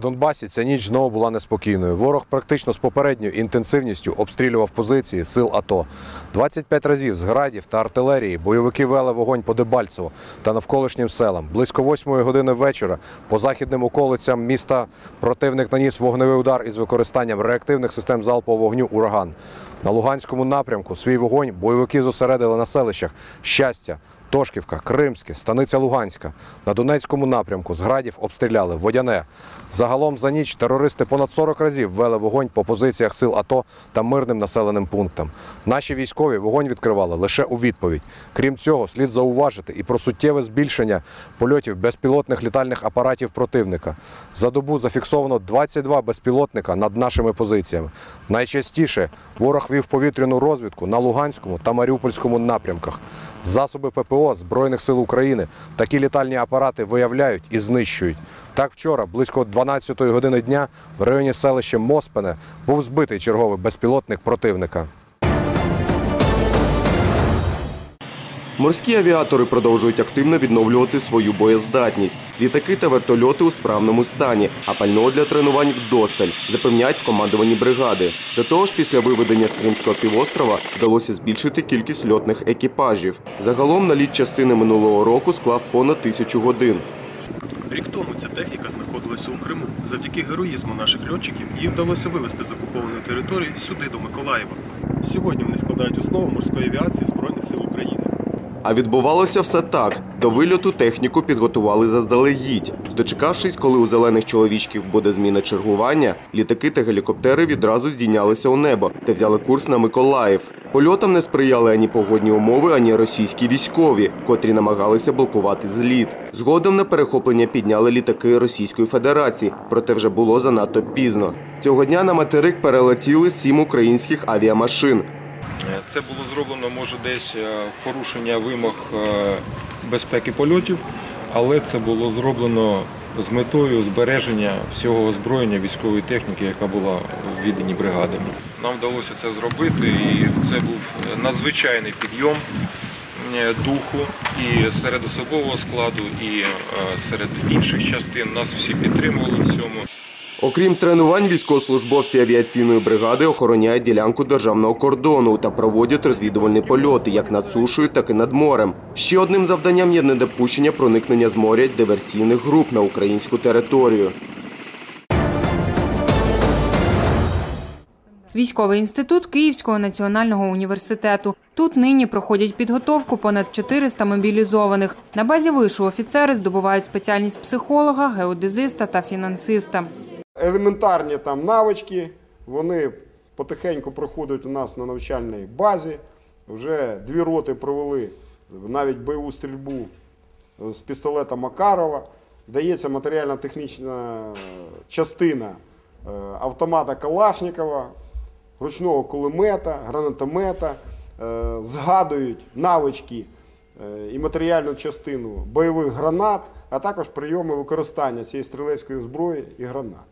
Донбасі ця ніч знову була неспокійною. Ворог практично з попередньою інтенсивністю обстрілював позиції сил АТО. 25 разів з градів та артилерії бойовики вели вогонь по Дебальцево та навколишнім селам. Близько 8 години вечора по західним околицям міста противник наніс вогневий удар із використанням реактивних систем залпового вогню Ураган. На Луганському напрямку свій вогонь бойовики зосередили на селищах Щастя, Тошківка, Кримське, Станиця Луганська. На Донецькому напрямку з градів обстріляли Водяне. Загалом за ніч терористи понад 40 разів вели вогонь по позиціях сил АТО та мирним населеним пунктам. Наші військові вогонь відкривали лише у відповідь. Крім цього, слід зауважити і про суттєве збільшення польотів безпілотних літальних апаратів противника. За добу зафіксовано 22 безпілотника над нашими позиціями. Найчастіше ворог вів повітряну розвідку на Луганському та Маріупольському напрямках. Засоби ППО Збройних сил України такі літальні апарати виявляють і знищують. Так вчора, близько 12-ї години дня, в районі селища Моспене був збитий черговий безпілотник противника. Морські авіатори продовжують активно відновлювати свою боєздатність. Літаки та вертольоти у справному стані, а пального для тренувань вдосталь, запевняють в командуванні бригади. До того ж, після виведення з Кримського півострова вдалося збільшити кількість льотних екіпажів. Загалом наліт частини минулого року склав понад тисячу годин. Рік тому ця техніка знаходилася у Криму. Завдяки героїзму наших льотчиків їй вдалося вивести з окупованої території сюди до Миколаєва. Сьогодні вони складають основу морської авіації Збройних сил України. А відбувалося все так. До вильоту техніку підготували заздалегідь. Дочекавшись, коли у зелених чоловічків буде зміна чергування, літаки та гелікоптери відразу здійнялися у небо та взяли курс на Миколаїв. Польотам не сприяли ані погодні умови, ані російські військові, котрі намагалися блокувати зліт. Згодом на перехоплення підняли літаки Російської Федерації, проте вже було занадто пізно. Цього дня на материк перелетіли сім українських авіамашин. Це було зроблено може десь е, в порушення вимог е, безпеки польотів, але це було зроблено з метою збереження всього озброєння військової техніки, яка була в відданні бригадами. Нам вдалося це зробити, і це був надзвичайний підйом е, духу і серед особового складу, і серед інших частин. Нас всі підтримували в цьому. Окрім тренувань, військовослужбовці авіаційної бригади охороняють ділянку державного кордону та проводять розвідувальні польоти як над сушею, так і над морем. Ще одним завданням є недопущення проникнення з моря диверсійних груп на українську територію. Військовий інститут Київського національного університету. Тут нині проходять підготовку понад 400 мобілізованих. На базі вишу офіцери здобувають спеціальність психолога, геодезиста та фінансиста. Елементарні там навички, вони потихеньку проходять у нас на навчальній базі. Вже дві роти провели навіть бойову стрільбу з пістолета Макарова. Дається матеріально-технічна частина е, автомата Калашникова, ручного кулемета, гранатомета. Е, Згадують навички е, і матеріальну частину бойових гранат, а також прийоми використання цієї стрілецької зброї і гранат.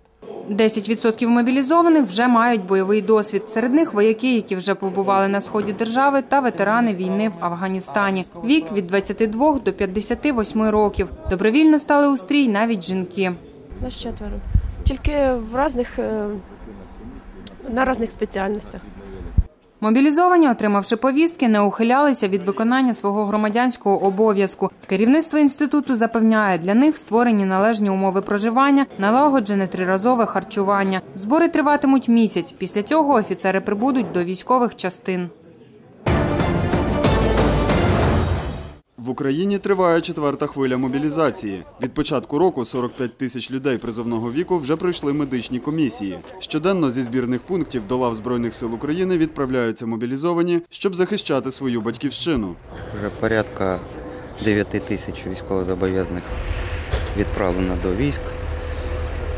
10% мобілізованих вже мають бойовий досвід. Серед них вояки, які вже побували на сході держави, та ветерани війни в Афганістані. Вік від 22 до 58 років. Добровільно стали у стрій навіть жінки. Нас четверо. Тільки в різних, е, на різних спеціальностях. Мобілізовані, отримавши повістки, не ухилялися від виконання свого громадянського обов'язку. Керівництво інституту запевняє, для них створені належні умови проживання, налагоджене триразове харчування. Збори триватимуть місяць. Після цього офіцери прибудуть до військових частин. В Україні триває четверта хвиля мобілізації. Від початку року 45 тисяч людей призовного віку вже пройшли медичні комісії. Щоденно зі збірних пунктів до лав Збройних сил України відправляються мобілізовані, щоб захищати свою батьківщину. Вже порядка 9 тисяч військовозобов'язаних відправлено до військ.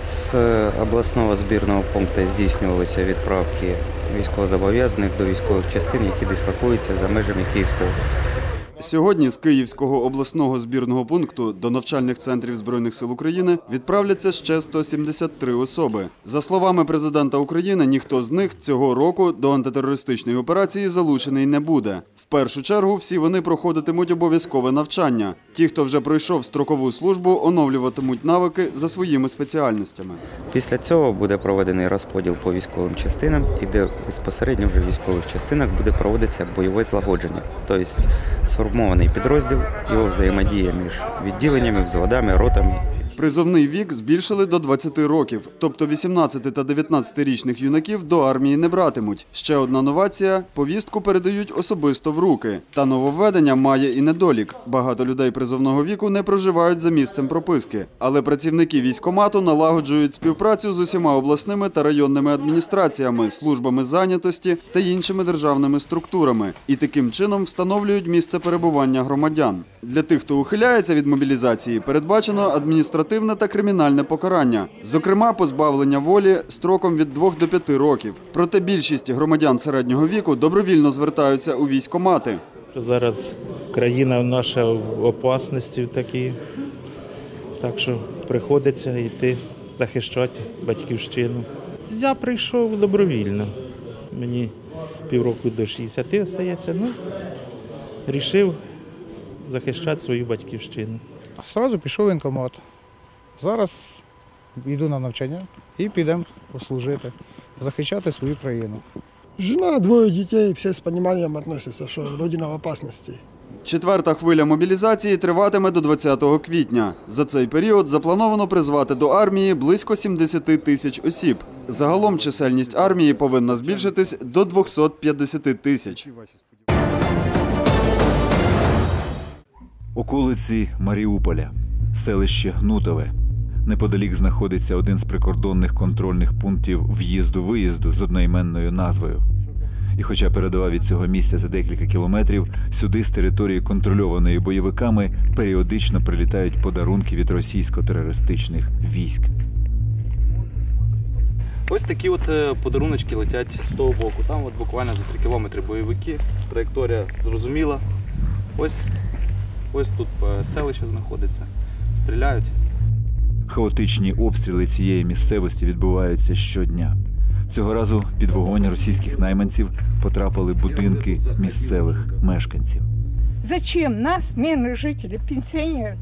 З обласного збірного пункту здійснювалися відправки військовозобов'язаних до військових частин, які дислокуються за межами Київської області. Сьогодні з Київського обласного збірного пункту до навчальних центрів Збройних сил України відправляться ще 173 особи. За словами президента України, ніхто з них цього року до антитерористичної операції залучений не буде. В першу чергу всі вони проходитимуть обов'язкове навчання. Ті, хто вже пройшов строкову службу, оновлюватимуть навики за своїми спеціальностями. Після цього буде проведений розподіл по військовим частинам, і де безпосередньо вже в військових частинах буде проводитися бойове злагодження, тобто сформований підрозділ, його взаємодія між відділеннями, взводами, ротами. Призовний вік збільшили до 20 років, тобто 18 та 19-річних юнаків до армії не братимуть. Ще одна новація – повістку передають особисто в руки. Та нововведення має і недолік. Багато людей призовного віку не проживають за місцем прописки. Але працівники військомату налагоджують співпрацю з усіма обласними та районними адміністраціями, службами зайнятості та іншими державними структурами. І таким чином встановлюють місце перебування громадян. Для тих, хто ухиляється від мобілізації, передбачено адміністративне та кримінальне покарання, зокрема позбавлення волі строком від 2 до 5 років. Проте більшість громадян середнього віку добровільно звертаються у військомати. Зараз країна наша в опасності такій, так що приходиться йти захищати батьківщину. Я прийшов добровільно. Мені півроку до 60 остається, ну, рішив захищати свою батьківщину. Сразу пішов в воєнкомат. Зараз йду на навчання і підемо служити, захищати свою країну. Жена, двое детей, все с пониманием относятся, что родина в опасности. Четверта хвиля мобілізації триватиме до 20 квітня. За цей період заплановано призвати до армії близько 70 тисяч осіб. Загалом чисельність армії повинна збільшитись до 250 тисяч. Околиці Маріуполя, селище Гнутове. Неподалік знаходиться один з прикордонних контрольних пунктів в'їзду-виїзду з одноіменною назвою. І хоча передова від цього місця за декілька кілометрів, сюди з території контрольованої бойовиками періодично прилітають подарунки від російсько-терористичних військ. Ось такі от е, подаруночки летять з того боку. Там от буквально за 3 кілометри бойовики. Траєкторія зрозуміла. Ось, ось тут е, селище знаходиться Стріляють. Хаотичні обстріли цієї місцевості відбуваються щодня. Цього разу під вогонь російських найманців потрапили будинки місцевих мешканців. Зачем нас, мирные жители, пенсионеры?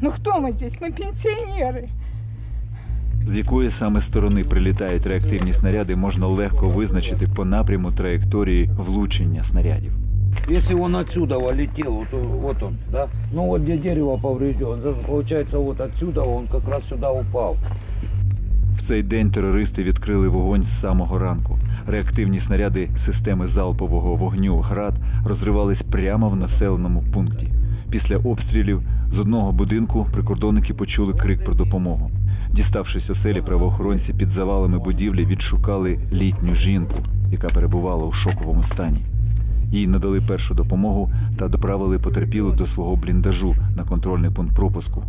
Ну кто мы здесь? Мы пенсионеры. З якої саме сторони прилітають реактивні снаряди, можна легко визначити по напряму траєкторії влучення снарядів. Если он отсюда летел, то вот он, да? Ну вот где дерево повреждено, получается вот отсюда он как раз сюда упал. В цей день терористи відкрили вогонь з самого ранку. Реактивні снаряди системи залпового вогню ГРАД розривались прямо в населеному пункті. Після обстрілів з одного будинку прикордонники почули крик про допомогу. Діставшись оселі, правоохоронці під завалами будівлі відшукали літню жінку, яка перебувала у шоковому стані. Їй надали першу допомогу та доправили потерпілу до свого бліндажу на контрольний пункт пропуску.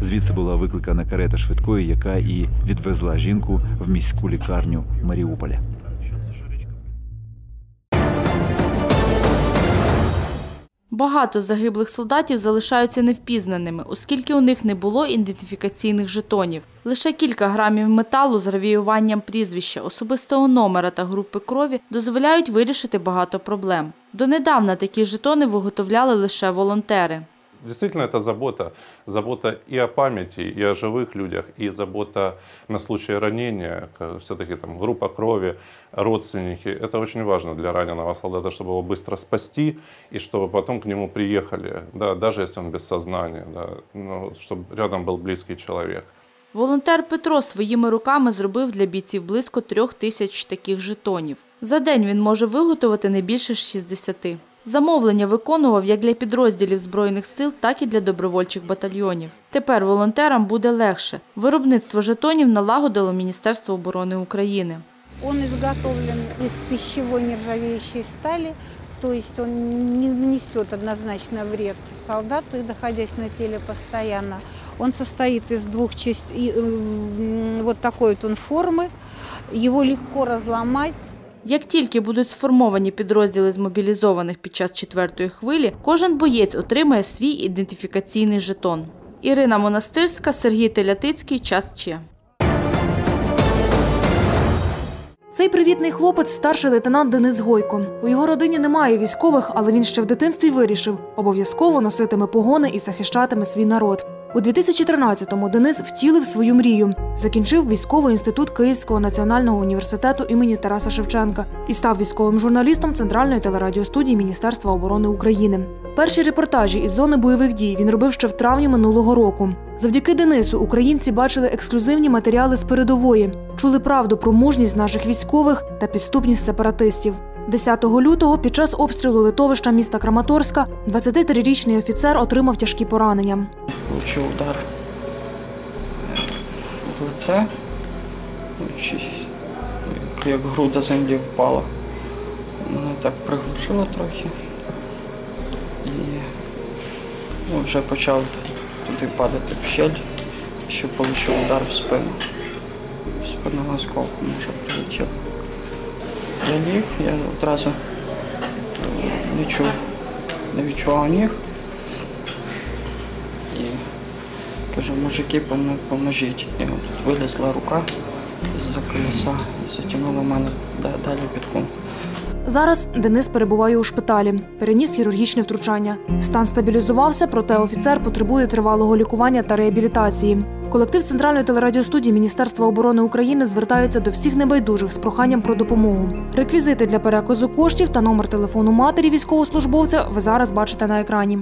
Звідси була викликана карета швидкої, яка і відвезла жінку в міську лікарню Маріуполя. Багато загиблих солдатів залишаються невпізнаними, оскільки у них не було ідентифікаційних жетонів. Лише кілька грамів металу з гравіюванням прізвища, особистого номера та групи крові дозволяють вирішити багато проблем. Донедавна такі жетони виготовляли лише волонтери Действительно, это забота. Забота и о памяти, и о живых людях, и забота на случай ранения. Все-таки там группа крови, родственники. Это очень важно для раненого солдата, чтобы его быстро спасти, и чтобы потом к нему приехали, да, даже если он без сознания, да, ну, чтобы рядом был близкий человек. Волонтер Петро своїми руками зробив для бійців близько трьох тисяч таких жетонів. За день він може виготовити не більше 60. Замовлення виконував як для підрозділів Збройних сил, так і для добровольчих батальйонів. Тепер волонтерам буде легше. Виробництво жетонів налагодило Міністерство оборони України. Он изготовлен из пищевой нержавеющей стали, то есть не несет однозначно вред солдату, находясь на теле постоянно. Он состоит из двух частей, вот такой вот он легко разломать. Як тільки будуть сформовані підрозділи з мобілізованих під час четвертої хвилі, кожен боєць отримає свій ідентифікаційний жетон. Ірина Монастирська, Сергій Телятицький. Час Че. Цей привітний хлопець старший лейтенант Денис Гойко. У його родині немає військових, але він ще в дитинстві вирішив обов'язково носитиме погони і захищатиме свій народ. У 2013-му Денис втілив свою мрію, закінчив військовий інститут Київського національного університету імені Тараса Шевченка і став військовим журналістом Центральної телерадіостудії Міністерства оборони України. Перші репортажі із зони бойових дій він робив ще в травні минулого року. Завдяки Денису українці бачили ексклюзивні матеріали з передової, чули правду про мужність наших військових та підступність сепаратистів. 10 лютого під час обстрілу литовища міста Краматорська 23-річний офіцер отримав тяжкі поранення. Получив удар в лице, як- груда землі впала. Мене так приглушило трохи. І ну, вже почав туди падати в щель, ще отримав удар в спину. В спину осколком вже прилетіло. Я ліг, я одразу е, не відчував ніг. І кажу, мужики, помо- поможіть. І от вилізла рука з-за колеса і затягнула мене далі під кунг. Зараз Денис перебуває у шпиталі, переніс хірургічне втручання. Стан стабілізувався, проте офіцер потребує тривалого лікування та реабілітації. Колектив Центральної телерадіостудії Міністерства оборони України звертається до всіх небайдужих з проханням про допомогу. Реквізити для переказу коштів та номер телефону матері військовослужбовця ви зараз бачите на екрані.